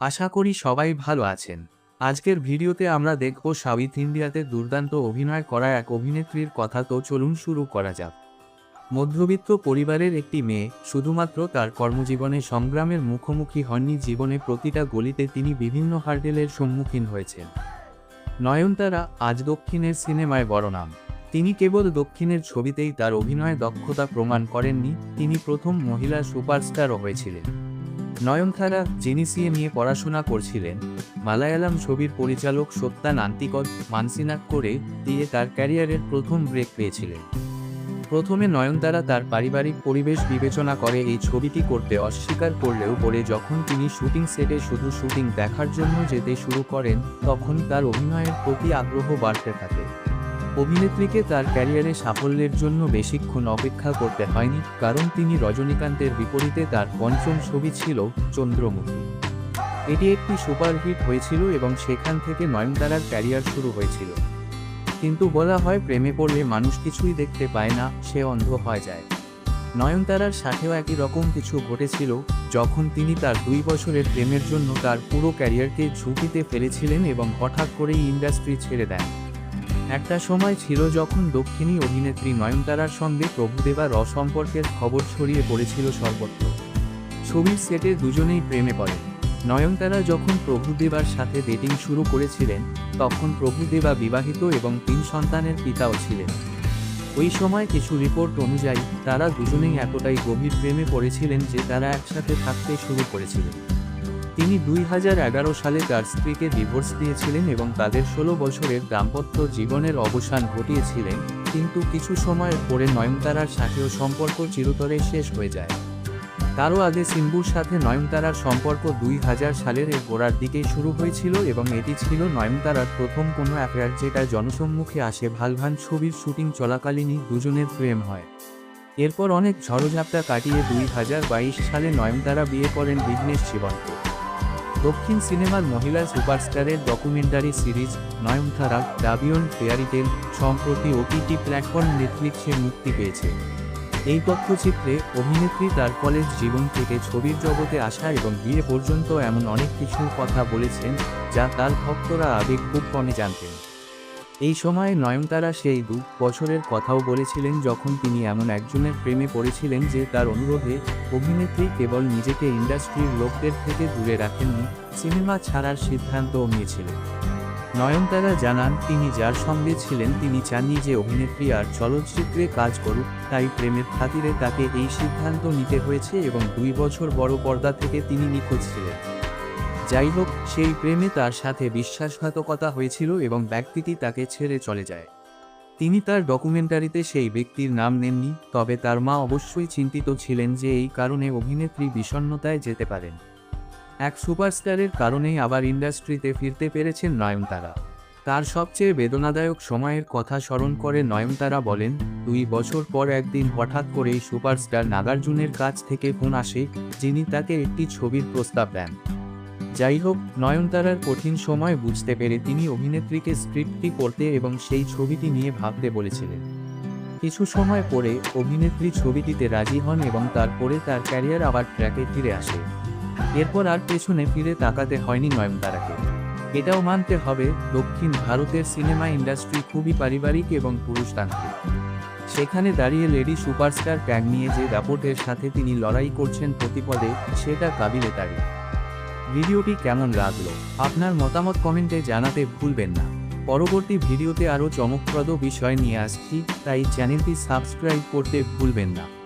আশা করি সবাই ভালো আছেন। আজকের ভিডিওতে আমরা দেখব সাউথ ইন্ডিয়াতে দুর্দান্ত অভিনয় করা এক অভিনেত্রীর কথা। তো চলুন শুরু করা যাক। মধ্যবিত্ত পরিবারের একটি মেয়ে, শুধুমাত্র তার কর্মজীবনে সংগ্রামের মুখোমুখি হননি, জীবনে প্রতিটা গলিতে তিনি বিভিন্ন হার্ডেলের সম্মুখীন হয়েছেন। নয়নতারা আজ দক্ষিণের সিনেমায় বড় নাম তিনি কেবল দক্ষিণের ছবিতেই তার অভিনয় দক্ষতা প্রমাণ করেননি, তিনি প্রথম মহিলা সুপারস্টারও হয়েছিলেন। নয়নতারা, যিনি নিয়ে পড়াশোনা করছিলেন, মালায়ালাম ছবির পরিচালক সত্যান আন্তিকদ মানসিনাক করে দিয়ে তার ক্যারিয়ারের প্রথম ব্রেক পেয়েছিলেন। প্রথমে নয়নতারা তার পারিবারিক পরিবেশ বিবেচনা করে এই ছবিটি করতে অস্বীকার করলেও পরে যখন তিনি শুটিং সেটে শুধু শুটিং দেখার জন্য যেতে শুরু করেন, তখন তার অভিনয়ের প্রতি আগ্রহ বাড়তে থাকে। অভিনেত্রীকে তার ক্যারিয়ারে সাফল্যের জন্য বেশিক্ষণ অপেক্ষা করতে হয়নি, কারণ তিনি রজনীকান্তের বিপরীতে তার পঞ্চম ছবি ছিল চন্দ্রমুখী। এটি একটি সুপারহিট হয়েছিল এবং সেখান থেকে নয়নতারার ক্যারিয়ার শুরু হয়েছিল। কিন্তু বলা হয় প্রেমে পড়লে মানুষ কিছুই দেখতে পায় না, সে অন্ধ হয়ে যায়। নয়নতারার সাথেও একই রকম কিছু ঘটেছিল, যখন তিনি তার দুই বছরের প্রেমের জন্য তার পুরো ক্যারিয়ারকে ঝুঁকিতে ফেলেছিলেন এবং হঠাৎ করেই ইন্ডাস্ট্রি ছেড়ে দেন। একটা সময় ছিল যখন দক্ষিণী অভিনেত্রী নয়নতারার সঙ্গে প্রভুদেবার অসম্পর্কের খবর ছড়িয়ে পড়েছিল সর্বত্র। ছবির সেটে দুজনেই প্রেমে পড়ে। নয়নতারা যখন প্রভুদেবার সাথে ডেটিং শুরু করেছিলেন, তখন প্রভুদেবা বিবাহিত এবং তিন সন্তানের পিতাও ছিলেন। ওই সময় কিছু রিপোর্ট অনুযায়ী তারা দুজনেই এতটাই গভীর প্রেমে পড়েছিলেন যে তারা একসাথে থাকতে শুরু করেছিলেন। তিনি দুই হাজার এগারো সালে তার স্ত্রীকে ডিভোর্স দিয়েছিলেন এবং তাদের ষোলো বছরের দাম্পত্য জীবনের অবসান ঘটিয়েছিলেন, কিন্তু কিছু সময় পরে নয়নতারার সাথেও সম্পর্ক চিরতরে শেষ হয়ে যায়। তারও আগে সিম্বুর সাথে নয়নতারার সম্পর্ক দুই হাজার সালের এর গোড়ার দিকেই শুরু হয়েছিল এবং এটি ছিল নয়নতারার প্রথম কোনো অ্যাফেয়ার যেটা জনসম্মুখে আসে ভালভান ছবির শুটিং চলাকালীনই দুজনের প্রেম হয়। এরপর অনেক ঝড়ঝাপটা কাটিয়ে দুই হাজার বাইশ সালে নয়নতারা বিয়ে করেন বিঘ্নেশ শিবনকে দক্ষিণ সিনেমার মহিলা সুপারস্টারের ডকুমেন্টারি সিরিজ নয়নথারা ডাবিয়ন ফেয়ারিটেল সম্প্রতি ওটিটি প্ল্যাটফর্ম নেটফ্লিক্সে মুক্তি পেয়েছে। এই তথ্যচিত্রে অভিনেত্রী তার কলেজ জীবন থেকে ছবির জগতে আসা এবং বিয়ে পর্যন্ত এমন অনেক কিছুর কথা বলেছেন যা তার ভক্তরা আবেগ খুব কণে জানতেন। এই সময়ে নয়নতারা সেই দু বছরের কথাও বলেছিলেন যখন তিনি এমন একজনের প্রেমে পড়েছিলেন যে তার অনুরোধে অভিনেত্রী কেবল নিজেকে ইন্ডাস্ট্রির লোকদের থেকে দূরে রাখেননি, সিনেমা ছাড়ার সিদ্ধান্তও নিয়েছিলেন। নয়নতারা জানান, তিনি যার সঙ্গে ছিলেন তিনি চাননি যে অভিনেত্রী আর চলচ্চিত্রে কাজ করুক, তাই প্রেমের খাতিরে তাকে এই সিদ্ধান্ত নিতে হয়েছে এবং দুই বছর বড় পর্দা থেকে তিনি নিখোঁজ ছিলেন। যাই হোক সেই প্রেমে তার সাথে বিশ্বাসঘাতকতা হয়েছিল এবং ব্যক্তিটি তাকে ছেড়ে চলে যায়। তিনি তার ডকুমেন্টারিতে সেই ব্যক্তির নাম নেননি, তবে তার মা অবশ্যই চিন্তিত ছিলেন যে এই কারণে অভিনেত্রী বিষণ্ণতায় যেতে পারেন। এক সুপারস্টারের কারণেই আবার ইন্ডাস্ট্রিতে ফিরতে পেরেছেন নয়নতারা। তার সবচেয়ে বেদনাদায়ক সময়ের কথা স্মরণ করে নয়নতারা বলেন, দুই বছর পর একদিন হঠাৎ করেই সুপারস্টার নাগার্জুনের কাছ থেকে ফোন আসে, যিনি তাকে একটি ছবির প্রস্তাব দেন। যাই হোক নয়নতারার কঠিন সময় বুঝতে পেরে তিনি অভিনেত্রীকে স্ক্রিপ্টটি পড়তে এবং সেই ছবিটি নিয়ে ভাবতে বলেছিলেন। কিছু সময় পরে অভিনেত্রী ছবিটিতে রাজি হন এবং তারপরে তার ক্যারিয়ার আবার ট্র্যাকে ফিরে আসে। এরপর আর পেছনে ফিরে তাকাতে হয়নি নয়নতারাকে। এটাও মানতে হবে, দক্ষিণ ভারতের সিনেমা ইন্ডাস্ট্রি খুবই পারিবারিক এবং পুরুষতান্ত্রিক। সেখানে দাঁড়িয়ে লেডি সুপারস্টার ট্যাগ নিয়ে যে দাপটের সাথে তিনি লড়াই করছেন প্রতিপদে, সেটা কাবিলে তারিফ ভিডিওটি কেমন লাগল? আপনার মতামত কমেন্টে জানাতে ভুলবেন না। পরবর্তী ভিডিওতে আরও চমকপ্রদ বিষয় নিয়ে আসছি, তাই চ্যানেলটি সাবস্ক্রাইব করতে ভুলবেন না।